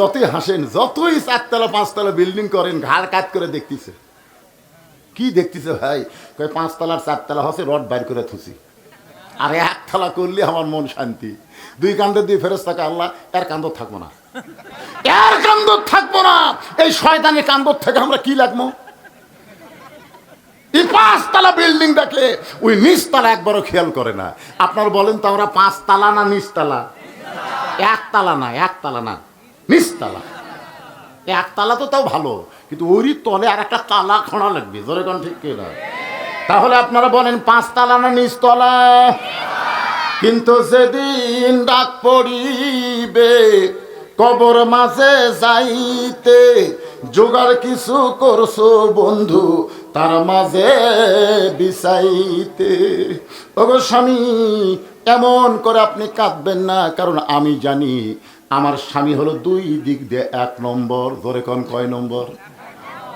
যতই হাসেন, যতই চারতলা, পাঁচতলা বিল্ডিং করেন, ঘাড় কাত করে দেখতেছে। কি দেখতেছে ভাই? কয়, পাঁচতলার চারতলা হচ্ছে, রড বাইর করে থুসি আর একতলা করলে আমার মন শান্তি। দুই কান্দে দুই ফেরত থাকে আল্লাহ, এর কান্দ থাকব না। এর কান্দ থাকব না। এই শয়তানের কান্দ থেকে আমরা কি লাগবো? এই পাঁচতলা বিল্ডিং ওই নিচতলা একবারও খেয়াল করে না। আপনার বলেন তো, আমরা পাঁচতলা না নিচতলা? একতলা না একতলা না। নিচতলা। একতলা তো তাও ভালো, কিন্তু ওরই তলে আর একটা তালা খোঁড়া লাগবে, জোরে কোন ঠিক কিনা তাহলে আপনারা বলেন, পাঁচতলা না নিচতলা? কিন্তু সেদিন ডাক পড়িবে, কবর মাঝে যাইতে জোগাড় কিছু করছ বন্ধু, তার মাঝে বিছাইতে। ওগো স্বামী, এমন করে আপনি কাঁদবেন না, কারণ আমি জানি আমার স্বামী হলো দুই দিক দিয়ে এক নম্বর ধরে কোন কয় নম্বর?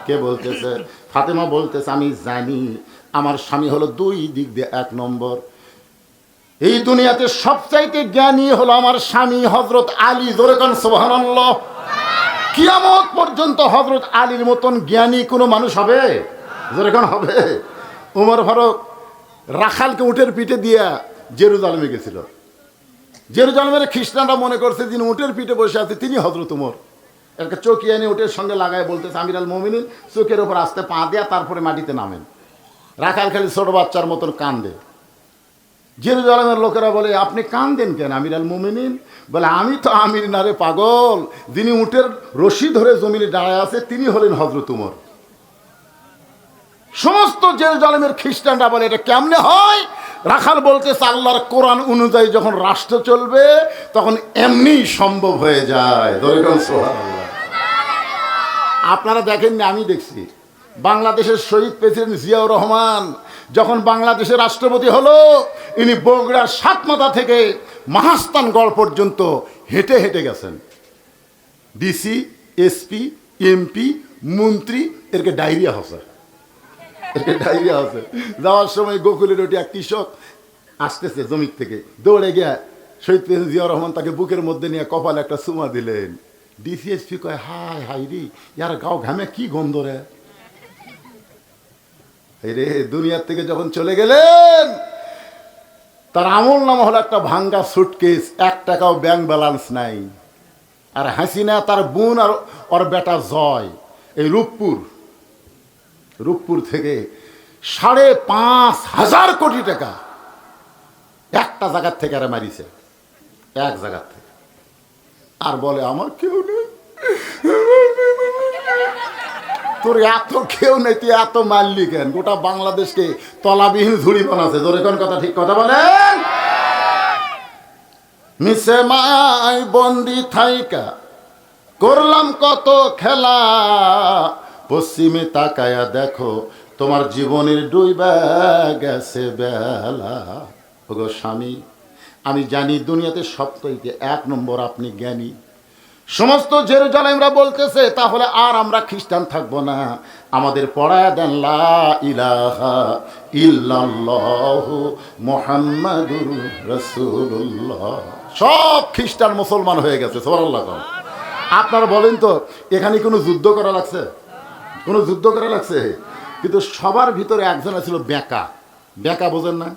কে বলতেছে? ফাতেমা বলতেছে, আমি জানি, আমার স্বামী হলো দুই দিক দিয়ে এক নম্বর। এই দুনিয়াতে সবচাইতে জ্ঞানী হলো আমার স্বামী হজরত আলী জোরেকান সোহানাল্লাহ কিয়ামত পর্যন্ত হজরত আলীর মতন জ্ঞানী কোনো মানুষ হবে? জোরেকান হবে। উমর ফারুক রাখালকে উঠের পিঠে দিয়া জেরুজালেমে গেছিল। জেরুজালেমের খ্রিস্টানরা মনে করছে যিনি উটের পিঠে বসে আছে তিনি হজরত উমর। একটা চৌকি এনে উটের সঙ্গে লাগায় বলতেছে আমির আল মোমিনিন, চোখের ওপর আস্তে পা দেয়া তারপরে মাটিতে নামেন। রাখাল খালি ছোট বাচ্চার মতন কান্দে। জেরুজালামের লোকেরা বলে, আপনি কান্দেন কেন আমির আল মোমিনিন? বলে, আমি তো আমির নারে পাগল। যিনি উটের রশি ধরে জমিনে দাঁড়ায় আছে, তিনি হলেন হজরত উমর। সমস্ত জেরুজালেমের খ্রিস্টানরা বলে, এটা কেমনে হয়? রাখাল বলতেছে, আল্লাহর কোরআন অনুযায়ী যখন রাষ্ট্র চলবে, তখন এমনি সম্ভব হয়ে যায়। আপনারা দেখেননি, আমি দেখছি। বাংলাদেশের শহীদ প্রেসিডেন্ট জিয়াউর রহমান যখন বাংলাদেশের রাষ্ট্রপতি হলো, ইনি বগুড়ার সাতমাথা থেকে মহাস্থানগড় পর্যন্ত হেঁটে হেঁটে গেছেন। ডিসি, এসপি, এমপি, মন্ত্রী, এরকে ডায়রিয়া এরকে ডায়রিয়া হসে যাওয়ার সময় গোকুলের ওটি এক কৃষক আসতেছে জমির থেকে। দৌড়ে গিয়া শহীদ জিয়াউর রহমান তাকে বুকের মধ্যে নিয়ে কপালে একটা সুমা দিলেন। ডিসিএসপি কয় হাই হাই রে, ইয়ার গাও ঘামে কি গন্ধ রে? রে, দুনিয়ার থেকে যখন চলে গেলেন, তার আমল নাম হলো একটা ভাঙ্গা সুটকেস এক টাকাও ব্যাংক ব্যালেন্স নাই। আর হাসিনা, তার বোন আর ওর বেটা জয়, এই রূপপুর। রূপপুর থেকে সাড়ে পাঁচ হাজার কোটি টাকা একটা জায়গার থেকে আর মারিছে, এক জায়গার থেকে। আর বলে, আমার কেউ নেই। তোর এত কেউ নেই, তুই এত মারলি কেন? গোটা বাংলাদেশকে তলাবিহীন ঝুড়ি বানাচ্ছে। তোর এখন কথা, ঠিক কথা বলেন? মিশে মায় বন্দি থাইকা, করলাম কত খেলা। পশ্চিমে তাকায়া দেখো, তোমার জীবনের ডুইবা গেছে বেলা। ওগো স্বামী, আমি জানি দুনিয়াতে সপ্তাহে এক নম্বর আপনি জ্ঞানী। সমস্ত জেরুজালেমরা বলতেছে, তাহলে আর আমরা খ্রিস্টান থাকব না। আমাদের পড়ায় দেন লা ইলাহা রাসূলুল্লাহ। সব খ্রিস্টান মুসলমান হয়ে গেছে, সুবহানাল্লাহ আপনারা বলেন তো, এখানে কোনো যুদ্ধ করা লাগছে? কোনো যুদ্ধ করা লাগছে? কিন্তু সবার ভিতরে একজন ছিল বেঁকা। বেঁকা বোঝেন না?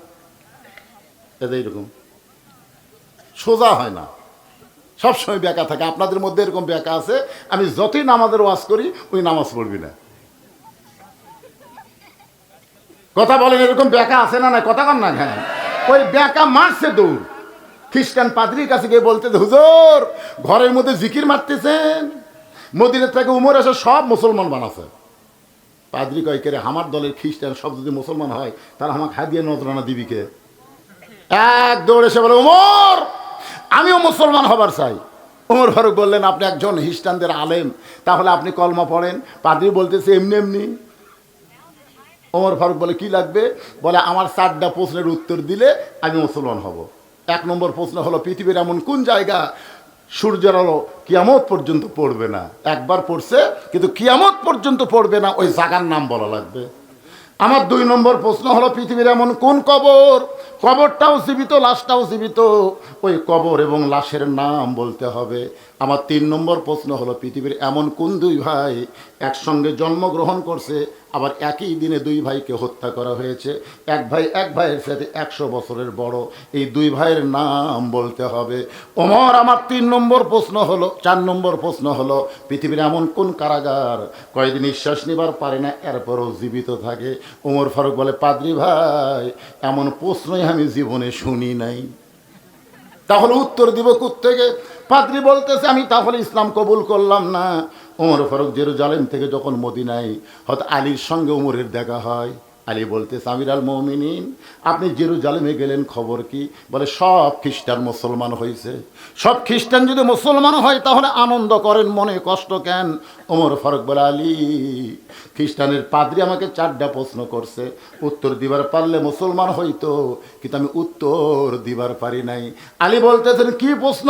এটা এইরকম। সোজা হয় না। সবসময় বেঁকা থাকে। আপনাদের মধ্যে এরকম বেঁকা আছে, আমি যতই নামাজের ওয়াজ করি ওই নামাজ পড়বি না। কথা বলেন, এরকম বেঁকা আছে না না কথা কন না হ্যাঁ ওই বেঁকা মারছে দৌড় খ্রিস্টান পাদ্রির কাছে গিয়ে বলতে, হুজুর, ঘরের মধ্যে জিকির মারতেছেন? মদিনের থেকে উমর এসে সব মুসলমান বানাছে পাদ্রি কয়, কে আমার দলের খ্রিস্টান সব যদি মুসলমান হয়, তাহলে আমাকে হাদিয়ে নজরানা দিবিকে এক দৌড়ে এসে বলে উমর আমিও মুসলমান হবার চাই। উমর ফারুক বললেন, আপনি একজন খ্রিস্টানদের আলেম, তাহলে আপনি কলমা পড়েন। পাদ্রি বলতেছে, এমনি এমনি। ওমর ফারুক বলে, কি লাগবে? বলে, আমার চারটা প্রশ্নের উত্তর দিলে আমি মুসলমান হব। এক নম্বর প্রশ্ন হলো, পৃথিবীর এমন কোন জায়গা সূর্যের আলো কিয়ামত পর্যন্ত পড়বে না। একবার পড়ছে, কিন্তু কিয়ামত পর্যন্ত পড়বে না, ওই জাগার নাম বলা লাগবে। আমার দুই নম্বর প্রশ্ন হলো, পৃথিবীর এমন কোন কবর? কবরটাও জীবিত, লাশটাও জীবিত। ওই কবর এবং লাশের নাম বলতে হবে। আমার তিন নম্বর প্রশ্ন হলো, পৃথিবীর এমন কোন দুই ভাই একসঙ্গে জন্মগ্রহণ করছে, আবার একই দিনে দুই ভাইকে হত্যা করা হয়েছে? এক ভাই এক ভাইয়ের সাথে একশো বছরের বড়। এই দুই ভাইয়ের নাম বলতে হবে। ওমর, আমার তিন নম্বর প্রশ্ন হলো, চার নম্বর প্রশ্ন হলো, পৃথিবীর এমন কোন কারাগার কয়েকদিন নিঃশ্বাস নিবার পারে না, এরপরও জীবিত থাকে? ওমর ফারুক বলে, পাদ্রি ভাই, এমন প্রশ্নই আমি জীবনে শুনি নাই। তাহলে উত্তর দিব থেকে পাদ্রি বলতেছে, আমি তাহলে ইসলাম কবুল করলাম না। ওমর ফারুক জেরুজালেম থেকে যখন মদিনায় হয়তো আলীর সঙ্গে ওমরের দেখা হয়, আলী বলতে সামির আল মমিনিন, আপনি জেরুজালেমে গেলেন, খবর কি? বলে, সব খ্রিস্টান মুসলমান হয়েছে। সব খ্রিস্টান যদি মুসলমান হয়, তাহলে আনন্দ করেন, মনে কষ্ট কেন? ওমর ফারুক বলে, আলী, খ্রিস্টানের পাদ্রি আমাকে চারটা প্রশ্ন করছে। উত্তর দিবার পারলে মুসলমান হইতো, কিন্তু আমি উত্তর দিবার পারি নাই। আলী বলতেছেন, কি প্রশ্ন?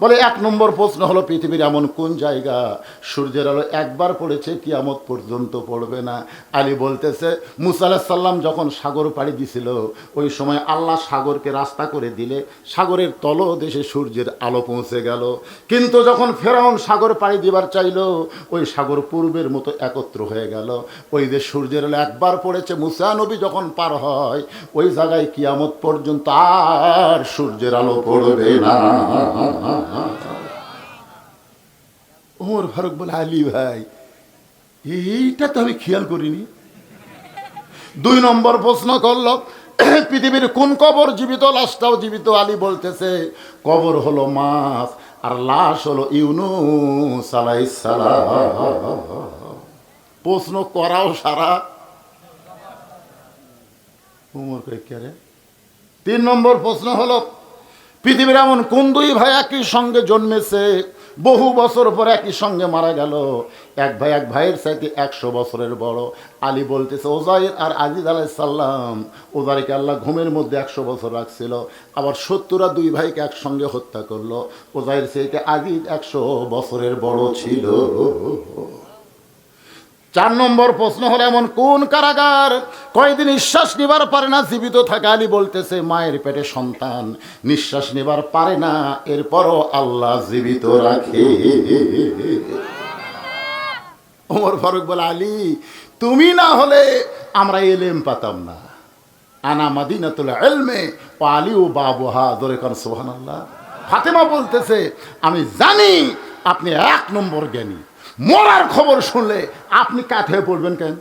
বলে, এক নম্বর প্রশ্ন হলো, পৃথিবীর এমন কোন জায়গা সূর্যের আলো একবার পড়েছে, কিয়ামত পর্যন্ত পড়বে না? আলী বলতেছে, মুসা সাল্লাম যখন সাগর পাড়ি দিছিল, ওই সময় আল্লাহ সাগরকে রাস্তা করে দিলে, সাগরের তল দেশে সূর্যের আলো পৌঁছে গেল। কিন্তু যখন ফেরাউন সাগর পাড়ি দিবার চাইলো ওই সাগর পূর্বের মতো একত্র হয়ে গেল। ওই যে সূর্যের আলো একবার পড়েছে, মুসা নবী যখন পার হয়, ওই জায়গায় কিয়ামত পর্যন্ত আর সূর্যের আলো পড়বে না। ওমর ফারুক বলে, আলী ভাই, এইটা তো আমি খেয়াল করিনি। দুই নম্বর প্রশ্ন করল, পৃথিবীর কোন কবর জীবিত, লাশটাও জীবিত? আলী বলতেছে, কবর হলো মাছ। আর লাশ হলো ইউনুস সালাই সালাম প্রশ্ন করাও সারা। উমর তিন নম্বর প্রশ্ন হলো, পৃথিবীর এমন কোন দুই ভাই একই সঙ্গে জন্মেছে? বহু বছর পর একই সঙ্গে মারা গেল। এক ভাই, এক ভাইয়ের সাথে একশো বছরের বড়। আলী বলতেছে, ওজাইর আর আজিজ আলাইসাল্লাম ওজারিকে আল্লাহ ঘুমের মধ্যে একশো বছর রাখছিল। আবার সত্তরা দুই ভাইকে একসঙ্গে হত্যা করল। ওজাইর সেইটা আজিজ একশো বছরের বড় ছিল। চার নম্বর প্রশ্ন হলো এমন কোন কারাগার? কয়দিন নিঃশ্বাস নিবার পারে না, জীবিত থাকে আলী বলতেছে, মায়ের পেটে সন্তান, নিঃশ্বাস নিবার পারে না, এরপরও আল্লাহ জীবিত রাখে। ওমর ফারুক বলে, আলী, তুমি না হলে আমরা এলেম পাতাম না। আনা মাদিনাতুল এলমে আলী ও বাবুহা ধরে কান সোহান আল্লাহ ফাতেমা বলতেছে, আমি জানি আপনি এক নম্বর জ্ঞানী। মরার খবর শুনলে আপনি কাত হয়ে পড়বেন কেন?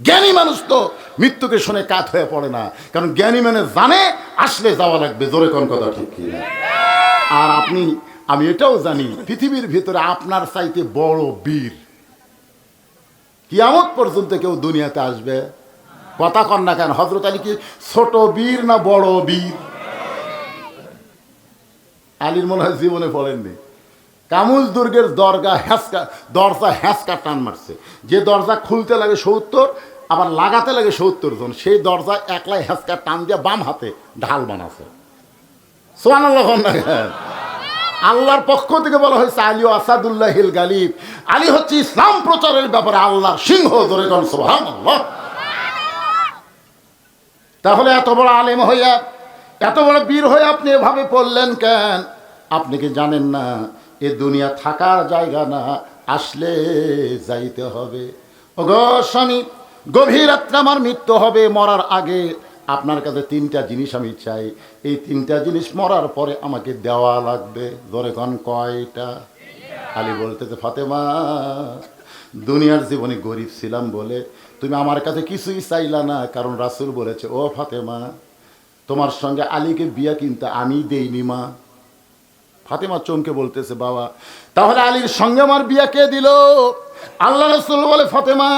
জ্ঞানী মানুষ তো মৃত্যুকে শুনে কাত হয়ে পড়ে না। কারণ জ্ঞানী মানে জানে, আসলে যাওয়া লাগবে, জোরে কোন কথা ঠিক কি আর আপনি, আমি এটাও জানি, পৃথিবীর ভিতরে আপনার চাইতে বড় বীর। কিয়ামত পর্যন্ত কেউ দুনিয়াতে আসবে? কথা কন না কেন হজরত আলী কি ছোট বীর না বড় বীর? আলীর মনে হয় জীবনে পড়েননি কামুজ দুর্গের দরগা হ্যাঁসকা দরজা হ্যাঁসকা টান মারছে। যে দরজা খুলতে লাগে সত্তর, আবার লাগাতে লাগে সত্তর জন, সেই দরজা একলাই হ্যাঁসকা টান দিয়ে বাম হাতে ঢাল বানাছে। সোয়ান আল্লাহর পক্ষ থেকে বলা হয়েছে, আলী আসাদুল্লাহ হিল গালিব। আলী হচ্ছে ইসলাম প্রচারের ব্যাপারে আল্লাহ সিংহ ধরে তাহলে এত বড় আলেম হইয়া, এত বড় বীর হয়ে আপনি এভাবে পড়লেন কেন? আপনি কি জানেন না? এ দুনিয়া থাকার জায়গা না, আসলে যাইতে হবে। ওগো স্বামী, গভীর রাত্রে আমার মৃত্যু হবে, মরার আগে আপনার কাছে তিনটা জিনিস আমি চাই। এই তিনটা জিনিস মরার পরে আমাকে দেওয়া লাগবে। ধরে কন, কয়টা? আলী বলতেছে, ফাতেমা, দুনিয়ার জীবনে গরিব ছিলাম বলে তুমি আমার কাছে কিছুই চাইলা না। কারণ রাসুল বলেছে, ও ফাতেমা, তোমার সঙ্গে আলীকে বিয়া কিনতে আমি দেইনি মা। ফাতেমা চমকে বলতেছে, বাবা, তাহলে আলীর সঙ্গে আমার বিয়া কে দিল? আল্লাহ রসুল বলে, ফাতেমা,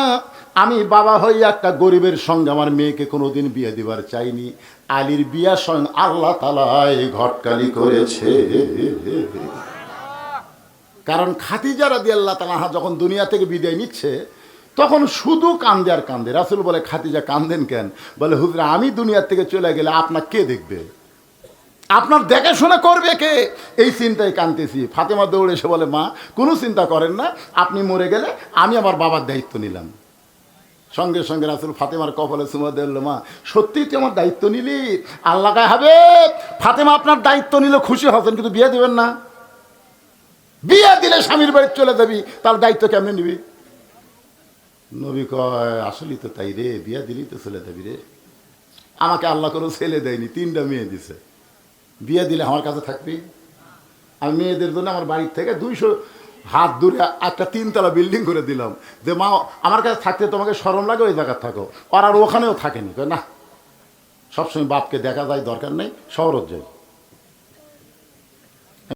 আমি বাবা হইয়া একটা গরিবের সঙ্গে আমার মেয়েকে কোনোদিন বিয়ে দিবার চাইনি। আলীর বিয়া স্বয়ং আল্লাহ তালাই ঘটকালি করেছে। কারণ খাতিজারা দিয়ে আল্লাহ তালাহা যখন দুনিয়া থেকে বিদায় নিচ্ছে, তখন শুধু কান্দে আর কান্দে। রাসুল বলে খাতিজা কান্দেন কেন? বলে, হুজরা, আমি দুনিয়ার থেকে চলে গেলে আপনার কে দেখবে? আপনার দেখাশোনা করবে কে? এই চিন্তায় কানতেছি ফাতেমা দৌড়ে এসে বলে, মা, কোনো চিন্তা করেন না, আপনি মরে গেলে আমি আমার বাবার দায়িত্ব নিলাম। সঙ্গে সঙ্গে রাসুল ফাতেমার কপালে সুমা দিল মা সত্যিই তুই আমার দায়িত্ব নিলি? আল্লাহ হবে। ফাতেমা আপনার দায়িত্ব নিলে খুশি হতেন কিন্তু বিয়ে দেবেন না। বিয়ে দিলে স্বামীর বাড়ি চলে যাবি, তার দায়িত্ব কেমনে নিবি? নবী কয়, আসলেই তো তাই রে, বিয়ে দিলেই তো চলে যাবি রে। আমাকে আল্লাহ কোনো ছেলে দেয়নি, তিনটা মেয়ে দিছে। বিয়ে দিলে আমার কাছে থাকবি? আমি মেয়েদের জন্য আমার বাড়ির থেকে দুইশো হাত দূরে একটা তিনতলা বিল্ডিং করে দিলাম। যে মা, আমার কাছে থাকতে তোমাকে সরম লাগে ওই জায়গায় থাকো। আর আর ওখানেও থাকেনি। না, সবসময় বাপকে দেখা যায়, দরকার নেই, শহরত যাই।